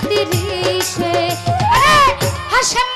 তিরিশে হাসান